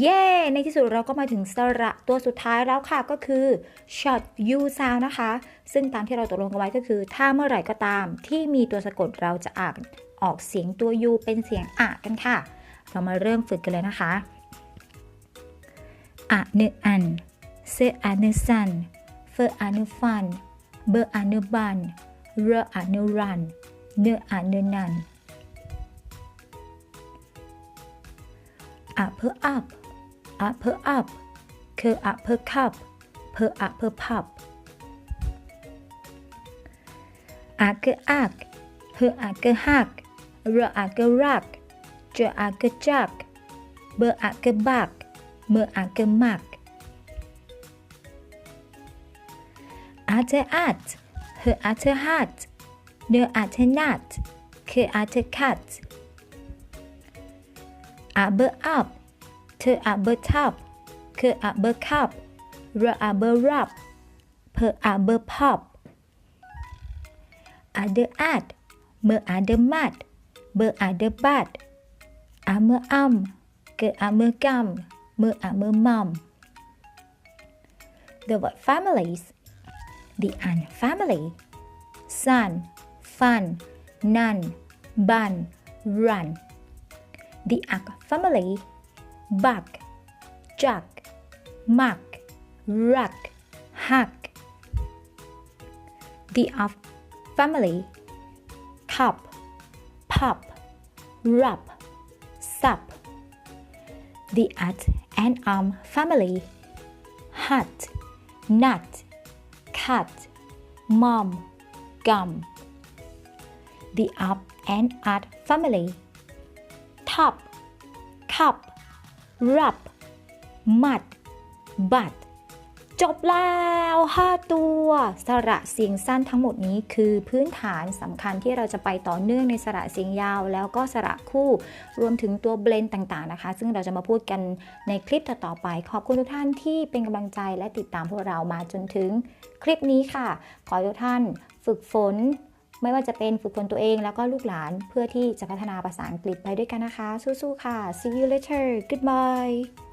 เย้ในที่สุดเราก็มาถึงสระตัวสุดท้ายแล้วค่ะก็คือ short u sound นะคะ ซึ่งตามที่เราตกลงกันไว้ก็คือ ถ้าเมื่อไหร่ก็ตามที่มีตัวสะกดเราจะอ่านออกเสียงตัว u เป็นเสียงอะกันค่ะ เรามาเริ่มฝึกกันเลยนะคะอะเนอันเซอะเนซันเฟอะเนฟันเบอะเนบันเรอะเนรันเนอะเนนัน up up up up คือ up cup เพอ up pub อักอักเฮอักฮักเรอักรักเจอักจักเบอักบักเมื่อักมักอาเทอัตเฮออาเทฮัตเนออาเทนัตคืออาเทคั ต a b up เธอ a b top คือ a b cup r a b rub เพอ a b pop a d ad เมื่อ a d mad เบอ a d bad a เมื่ออัมเกิด a เมื่อกำเมื่อ a เมื่อมัม The word families The an family son fun none bun run the Ak family Buck, Jack, Muck, Ruck, Huck. The Of family Cup, Pop, Rub, Sup. The At and Arm family Hut, Nut, Cut, Mom, Gum. The Up and Art family top cup rub มัด บัด จบแล้ว 5 ตัว สระเสียงสั้นทั้งหมดนี้คือพื้นฐานสำคัญที่เราจะไปต่อเนื่องในสระเสียงยาว แล้วก็สระคู่ รวมถึงตัวเบลนต่างๆนะคะ ซึ่งเราจะมาพูดกันในคลิปต่อๆไป ขอบคุณทุกท่านที่เป็นกำลังใจและติดตามพวกเรามาจนถึงคลิปนี้ค่ะ ขอทุกท่าน ฝึกฝน ไม่ว่าจะเป็นฝึกฝนตัวเองแล้วก็ลูกหลานเพื่อที่จะพัฒนาภาษาอังกฤษไปด้วยกันนะคะ สู้ๆค่ะ see you later goodbye